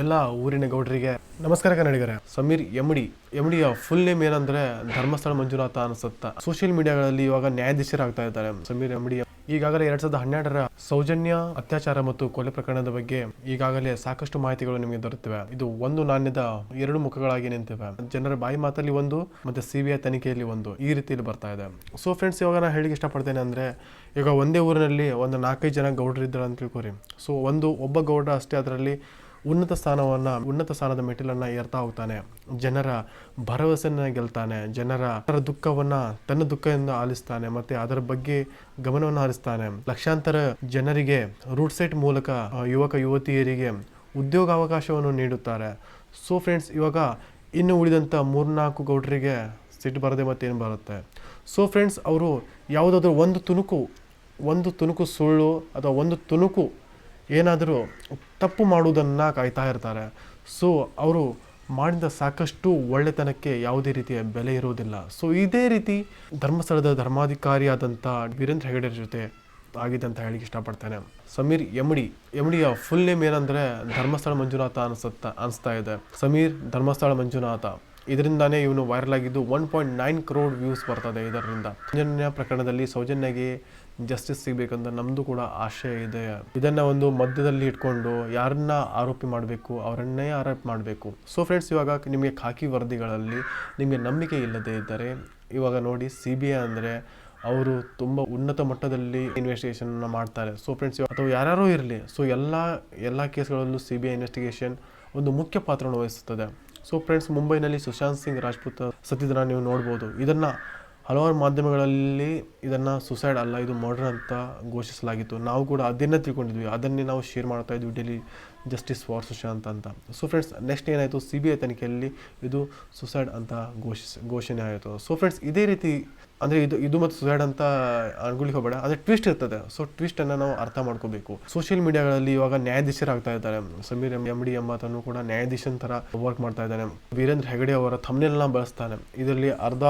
ಎಲ್ಲ ಊರಿನ ಗೌಡರಿಗೆ ನಮಸ್ಕಾರ ಕನ್ನಡಿಗರೇ. ಸಮೀರ್ ಎಮ್ಡಿ. ಎಮ್ಡಿಯ ಫುಲ್ ನೇಮ್ ಏನಂದ್ರೆ ಧರ್ಮಸ್ಥಳ ಮಂಜುನಾಥ ಅನ್ಸುತ್ತ. ಸೋಷಿಯಲ್ ಮೀಡಿಯಾಗಳಲ್ಲಿ ಇವಾಗ ನ್ಯಾಯಾಧೀಶರಾಗ್ತಾ ಇದ್ದಾರೆ ಸಮೀರ್ ಎಮ್ಡಿ ಈಗಾಗಲೇ ಎರಡ್ ಸಾವಿರದ ಹನ್ನೆರಡರ ಸೌಜನ್ಯ, ಅತ್ಯಾಚಾರ ಮತ್ತು ಕೊಲೆ ಪ್ರಕರಣದ ಬಗ್ಗೆ ಈಗಾಗಲೇ ಸಾಕಷ್ಟು ಮಾಹಿತಿಗಳು ನಿಮಗೆ ದೊರೆತಿವೆ. ಇದು ಒಂದು ನಾಣ್ಯದ ಎರಡು ಮುಖಗಳಾಗಿ ನಿಂತಿವೆ. ಜನರ ಬಾಯಿ ಮಾತಲ್ಲಿ ಒಂದು, ಮತ್ತೆ ಐ ತನಿಖೆಯಲ್ಲಿ ಒಂದು. ಈ ರೀತಿಯಲ್ಲಿ ಬರ್ತಾ ಇದೆ. ಸೊ ಫ್ರೆಂಡ್ಸ್ ಇವಾಗ ನಾನು ಹೇಳಿಕ್ಕೆ ಇಷ್ಟಪಡ್ತೇನೆ ಅಂದ್ರೆ, ಈಗ ಒಂದೇ ಊರಿನಲ್ಲಿ ಒಂದು ನಾಲ್ಕೈದು ಜನ ಗೌಡರು ಇದ್ದಾರೆ ಅಂತ ತಿಳ್ಕೊರಿ ಸೊ ಒಂದು ಒಬ್ಬ ಗೌಡ್ರ ಅಷ್ಟೇ ಅದರಲ್ಲಿ ಉನ್ನತ ಸ್ಥಾನವನ್ನ, ಉನ್ನತ ಸ್ಥಾನದ ಮೆಟ್ಟಿಲನ್ನ ಏರ್ತಾ ಹೋಗ್ತಾನೆ. ಜನರ ಭರವಸೆಯನ್ನ ಗೆಲ್ತಾನೆ. ಜನರ ಅದರ ದುಃಖವನ್ನ ತನ್ನ ದುಃಖದಿಂದ ಆಲಿಸ್ತಾನೆ ಮತ್ತೆ ಅದರ ಬಗ್ಗೆ ಗಮನವನ್ನು ಹರಿಸ್ತಾನೆ. ಲಕ್ಷಾಂತರ ಜನರಿಗೆ ರೂಟ್ ಸೆಟ್ ಮೂಲಕ ಯುವಕ, ಯುವತಿಯರಿಗೆ ಉದ್ಯೋಗಾವಕಾಶವನ್ನು ನೀಡುತ್ತಾರೆ. ಸೊ ಫ್ರೆಂಡ್ಸ್ ಇವಾಗ ಇನ್ನು ಉಳಿದಂಥ ಮೂರ್ನಾಲ್ಕು ಗೌಡರಿಗೆ ಸಿಟ್ಟು ಬರದೆ ಮತ್ತೇನು ಬರುತ್ತೆ? ಸೊ ಫ್ರೆಂಡ್ಸ್ ಅವರು ಯಾವುದಾದ್ರೂ ಒಂದು ತುಣುಕು ಒಂದು ತುಣುಕು ಸುಳ್ಳು ಅಥವಾ ಒಂದು ತುಣುಕು ಏನಾದರೂ ತಪ್ಪು ಮಾಡುವುದನ್ನು ಕಾಯ್ತಾ ಇರ್ತಾರೆ. ಸೊ ಅವರು ಮಾಡಿದ ಸಾಕಷ್ಟು ಒಳ್ಳೆತನಕ್ಕೆ ಯಾವುದೇ ರೀತಿಯ ಬೆಲೆ ಇರುವುದಿಲ್ಲ. ಸೊ ಇದೇ ರೀತಿ ಧರ್ಮಸ್ಥಳದ ಧರ್ಮಾಧಿಕಾರಿಯಾದಂಥ ವೀರೇಂದ್ರ ಹೆಗಡೆ ಜೊತೆ ಆಗಿದೆ ಅಂತ ಹೇಳಿಕ್ಕೆ ಇಷ್ಟಪಡ್ತೇನೆ. ಸಮೀರ್ ಎಮ್ಡಿ, ಎಮ್ಡಿಯ ಫುಲ್ ನೇಮ್ ಏನಂದ್ರೆ ಧರ್ಮಸ್ಥಳ ಮಂಜುನಾಥ ಅನ್ಸುತ್ತ, ಅನಿಸ್ತಾ ಇದೆ. ಸಮೀರ್ ಧರ್ಮಸ್ಥಳ ಮಂಜುನಾಥ. ಇದರಿಂದಾನೇ ಇವನು ವೈರಲ್ ಆಗಿದ್ದು one point nine crore views ಬರ್ತದೆ ಇದರಿಂದ. ಸೌಜನ್ಯ ಪ್ರಕರಣದಲ್ಲಿ ಸೌಜನ್ಯಗೆ ಜಸ್ಟಿಸ್ ಸಿಗಬೇಕಂತ ನಮ್ಮದು ಕೂಡ ಆಶಯ ಇದೆ. ಇದನ್ನು ಒಂದು ಮಧ್ಯದಲ್ಲಿ ಇಟ್ಕೊಂಡು ಯಾರನ್ನ ಆರೋಪಿ ಮಾಡಬೇಕು, ಅವರನ್ನೇ ಆರೋಪ ಮಾಡಬೇಕು. ಸೊ ಫ್ರೆಂಡ್ಸ್ ಇವಾಗ ನಿಮಗೆ ಖಾಕಿ ವರದಿಗಳಲ್ಲಿ ನಿಮಗೆ ನಂಬಿಕೆ ಇಲ್ಲದೆ ಇದ್ದರೆ, ಇವಾಗ ನೋಡಿ ಸಿ ಬಿ ಐ ಅಂದರೆ ಅವರು ತುಂಬ ಉನ್ನತ ಮಟ್ಟದಲ್ಲಿ ಇನ್ವೆಸ್ಟಿಗೇಷನ್ ಮಾಡ್ತಾರೆ. ಸೊ ಫ್ರೆಂಡ್ಸ್ ಅಥವಾ ಯಾರ್ಯಾರೋ ಇರಲಿ ಸೊ ಎಲ್ಲ ಎಲ್ಲ ಕೇಸ್ಗಳಲ್ಲೂ ಸಿ ಬಿ ಐ ಇನ್ವೆಸ್ಟಿಗೇಷನ್ ಒಂದು ಮುಖ್ಯ ಪಾತ್ರವನ್ನು ವಹಿಸುತ್ತದೆ. ಸೊ ಫ್ರೆಂಡ್ಸ್ ಮುಂಬೈನಲ್ಲಿ ಸುಶಾಂತ್ ಸಿಂಗ್ ರಾಜ್ಪೂತ್ ಸತ್ತಿದ್ದನ್ನ ನೀವು ನೋಡ್ಬೋದು. ಇದನ್ನು ಹಲವಾರು ಮಾಧ್ಯಮಗಳಲ್ಲಿ ಇದನ್ನು ಸುಸೈಡ್ ಅಲ್ಲ, ಇದು ಮರ್ಡರ್ ಅಂತ ಘೋಷಿಸಲಾಗಿತ್ತು. ನಾವು ಕೂಡ ಅದನ್ನೇ ತಿಳ್ಕೊಂಡಿದ್ವಿ. ಅದನ್ನೇ ನಾವು ಶೇರ್ ಮಾಡ್ತಾ ಇದ್ವಿ ಡೆಲ್ಲಿ ಜಸ್ಟಿಸ್ ಫಾರ್ ಸುಶಾಂತ್ ಅಂತ ಸೊ ಫ್ರೆಂಡ್ಸ್ ನೆಕ್ಸ್ಟ್ ಏನಾಯಿತು? ಸಿ ಬಿ ಐ ತನಿಖೆಯಲ್ಲಿ ಇದು ಸುಸೈಡ್ ಅಂತ ಘೋಷಿಸ್, ಘೋಷಣೆ ಆಯಿತು. ಸೊ ಫ್ರೆಂಡ್ಸ್ ಇದೇ ರೀತಿ, ಅಂದರೆ ಇದು ಇದು ಮತ್ತು ಸುಸೈಡ್ ಅಂತ ಅನ್ಕೊಳ್ಳಿಕ್ಕೆ ಹೋಗಬೇಡ ಅದೇ ಟ್ವಿಸ್ಟ್ ಇರ್ತದೆ. ಸೊ ಟ್ವಿಸ್ಟನ್ನು ನಾವು ಅರ್ಥ ಮಾಡ್ಕೋಬೇಕು. ಸೋಷಿಯಲ್ ಮೀಡಿಯಾಗಳಲ್ಲಿ ಇವಾಗ ನ್ಯಾಯಾಧೀಶರಾಗ್ತಾ ಇದ್ದಾರೆ. ಸಮೀರ್ ಎಂ ಡಿ ಎಂಬಾತನು ಕೂಡ ನ್ಯಾಯಾಧೀಶನ ಥರ ವರ್ಕ್ ಮಾಡ್ತಾ ಇದ್ದಾನೆ. ವೀರೇಂದ್ರ ಹೆಗಡೆ ಅವರ ಥಮ್ನೆಲ್ಲ ಬಳಸ್ತಾನೆ. ಇದರಲ್ಲಿ ಅರ್ಧ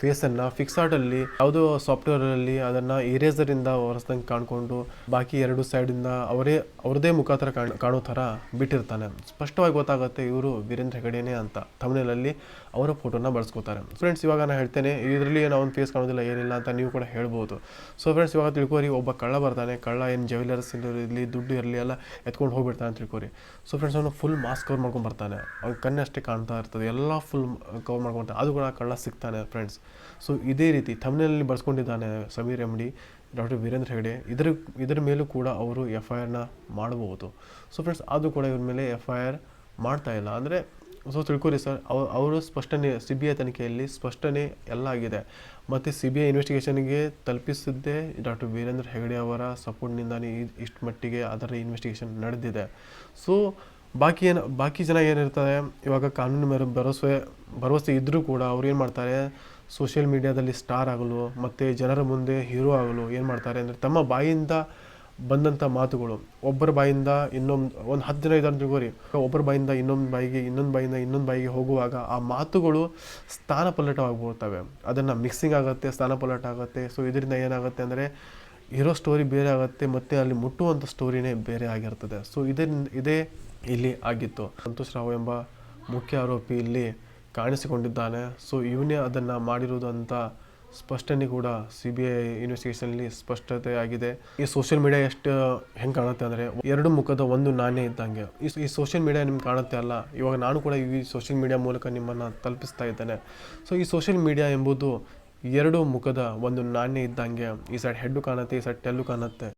ಫೇಸನ್ನು ಫಿಕ್ಸಾರ್ಟಲ್ಲಿ ಯಾವುದೋ ಸಾಫ್ಟ್ವೇರಲ್ಲಿ ಅದನ್ನು ಇರೇಸರಿಂದ ಹೊರಸ್ದಂಗೆ ಕಾಣ್ಕೊಂಡು ಬಾಕಿ ಎರಡು ಸೈಡಿಂದ ಅವರೇ ಅವ್ರದೇ ಮುಖಾಂತರ ಕಾಣ್ ಥರ ಬಿಟ್ಟಿರ್ತಾನೆ. ಸ್ಪಷ್ಟವಾಗಿ ಗೊತ್ತಾಗುತ್ತೆ ಇವರು ವೀರೇಂದ್ರ ಹೆಗಡೆನೇ ಅಂತ. ತಮಿಳಲ್ಲಿ ಅವರ ಫೋಟೋನ ಬಳಸ್ಕೋತಾರೆ. ಫ್ರೆಂಡ್ಸ್ ಇವಾಗ ನಾನು ಹೇಳ್ತೇನೆ, ಇದರಲ್ಲಿ ಏನೋ ಒಂದು ಫೇಸ್ ಕಾಣೋದಿಲ್ಲ, ಏನಿಲ್ಲ ಅಂತ ನೀವು ಕೂಡ ಹೇಳ್ಬೋದು. ಸೊ ಫ್ರೆಂಡ್ಸ್ ಇವಾಗ ತಿಳ್ಕೊರಿ, ಒಬ್ಬ ಕಳ್ಳ ಬರ್ತಾನೆ ಕಳ್ಳ ಏನು ಜ್ಯುವೆಲರ್ಸ್ ಇರಲಿ, ದುಡ್ಡು ಇರಲಿ ಎಲ್ಲ ಎತ್ಕೊಂಡು ಹೋಗ್ಬಿಡ್ತಾನೆ ಅಂತ ತಿಳ್ಕೊರಿ. ಸೊ ಫ್ರೆಂಡ್ಸ್ ಅವನು ಫುಲ್ ಮಾಸ್ಕ್ ಕವರ್ ಮಾಡ್ಕೊಂಡು ಬರ್ತಾನೆ. ಅವ್ನ ಕಣ್ಣಷ್ಟೇ ಕಾಣ್ತಾ ಇರ್ತದೆ, ಎಲ್ಲ ಫುಲ್ ಕವರ್ ಮಾಡ್ಕೊಂತ ಅದು ಕೂಡ ಕಳ್ಳ ಸಿಗ್ತಾನೆ ಫ್ರೆಂಡ್ಸ್ ಸೊ ಇದೇ ರೀತಿ ತಮಿಳಿನಲ್ಲಿ ಬಳಸ್ಕೊಂಡಿದ್ದಾನೆ ಸಮೀರ್ ಎಮ್ಡಿ ಡಾಕ್ಟರ್ ವೀರೇಂದ್ರ ಹೆಗಡೆ ಇದರ ಇದರ ಮೇಲೂ ಕೂಡ ಅವರು ಎಫ್ ಐ ಆರ್ನ ಮಾಡಬಹುದು. ಸೊ ಫ್ರೆಂಡ್ಸ್ ಅದು ಕೂಡ ಇವ್ರ ಮೇಲೆ ಎಫ್ ಐ ಆರ್ ಮಾಡ್ತಾ ಇಲ್ಲ. ಅಂದರೆ, ಸೊ ತಿಳ್ಕೊರಿ ಸರ್ ಅವ, ಅವರು ಸ್ಪಷ್ಟನೆ ಸಿ ಬಿ ಐ ತನಿಖೆಯಲ್ಲಿ ಸ್ಪಷ್ಟನೆ ಎಲ್ಲ ಆಗಿದೆ. ಮತ್ತು ಸಿ ಬಿ ಐ ಇನ್ವೆಸ್ಟಿಗೇಷನ್ಗೆ ತಲುಪಿಸಿದ್ದೇ ಡಾಕ್ಟರ್ ವೀರೇಂದ್ರ ಹೆಗಡೆ ಅವರ ಸಪೋರ್ಟ್ನಿಂದಾನೇ ಇಷ್ಟು ಮಟ್ಟಿಗೆ ಅದರ ಇನ್ವೆಸ್ಟಿಗೇಷನ್ ನಡೆದಿದೆ. ಸೊ ಬಾಕಿ ಏನು, ಬಾಕಿ ಜನ ಏನಿರ್ತಾರೆ, ಇವಾಗ ಕಾನೂನು ಮೇಲೆ ಭರವಸೆ ಭರವಸೆ ಇದ್ದರೂ ಕೂಡ ಅವ್ರು ಏನು ಮಾಡ್ತಾರೆ ಸೋಷಿಯಲ್ ಮೀಡಿಯಾದಲ್ಲಿ ಸ್ಟಾರ್ ಆಗಲು ಮತ್ತು ಜನರ ಮುಂದೆ ಹೀರೋ ಆಗಲು ಏನು ಮಾಡ್ತಾರೆ ಅಂದರೆ ತಮ್ಮ ಬಾಯಿಂದ ಬಂದಂಥ ಮಾತುಗಳು. ಒಬ್ಬರ ಬಾಯಿಂದ ಇನ್ನೊಂದು, ಒಂದು ಹತ್ತು ಜನ ಇದ್ದಾರೆ ತಿಳ್ಕೋರಿ. ಒಬ್ಬರ ಬಾಯಿಂದ ಇನ್ನೊಂದು ಬಾಯಿಗೆ, ಇನ್ನೊಂದು ಬಾಯಿಂದ ಇನ್ನೊಂದು ಬಾಯಿಗೆ ಹೋಗುವಾಗ ಆ ಮಾತುಗಳು ಸ್ಥಾನ ಪಲ್ಲಟವಾಗ್ಬಿಡ್ತವೆ. ಅದನ್ನು ಮಿಕ್ಸಿಂಗ್ ಆಗುತ್ತೆ, ಸ್ಥಾನ ಪಲ್ಲಟ ಆಗುತ್ತೆ. ಸೊ ಇದರಿಂದ ಏನಾಗುತ್ತೆ ಅಂದರೆ ಇರೋ ಸ್ಟೋರಿ ಬೇರೆ ಆಗುತ್ತೆ, ಮತ್ತು ಅಲ್ಲಿ ಮುಟ್ಟುವಂಥ ಸ್ಟೋರಿನೇ ಬೇರೆ ಆಗಿರ್ತದೆ. ಸೊ ಇದರಿಂದ, ಇದೇ ಇಲ್ಲಿ ಆಗಿತ್ತು. ಸಂತೋಷ್ ರಾವ್ ಎಂಬ ಮುಖ್ಯ ಆರೋಪಿ ಇಲ್ಲಿ ಕಾಣಿಸಿಕೊಂಡಿದ್ದಾನೆ. ಸೊ ಇವನೇ ಅದನ್ನು ಮಾಡಿರುವುದು ಅಂತ ಸ್ಪಷ್ಟನೆ ಕೂಡ ಸಿ ಬಿ ಐ ಇನ್ವೆಸ್ಟಿಗೇಷನಲ್ಲಿ ಸ್ಪಷ್ಟತೆ ಆಗಿದೆ. ಈ ಸೋಷಿಯಲ್ ಮೀಡಿಯಾ ಎಷ್ಟು ಹೆಂಗೆ ಕಾಣುತ್ತೆ ಅಂದರೆ ಎರಡು ಮುಖದ ಒಂದು ನಾಣ್ಯ ಇದ್ದಂಗೆ. ಈ ಈ ಸೋಷಿಯಲ್ ಮೀಡಿಯಾ ನಿಮ್ಗೆ ಕಾಣುತ್ತೆ ಅಲ್ಲ? ಇವಾಗ ನಾನು ಕೂಡ ಈ ಸೋಷಿಯಲ್ ಮೀಡಿಯಾ ಮೂಲಕ ನಿಮ್ಮನ್ನು ತಲುಪಿಸ್ತಾ ಇದ್ದೇನೆ. ಸೊ ಈ ಸೋಷಿಯಲ್ ಮೀಡಿಯಾ ಎಂಬುದು ಎರಡು ಮುಖದ ಒಂದು ನಾಣ್ಯ ಇದ್ದಂಗೆ. ಈ ಸೈಡ್ ಹೆಡ್ಡು ಕಾಣುತ್ತೆ, ಈ ಸೈಡ್ ಟೆಲ್ಲು ಕಾಣುತ್ತೆ.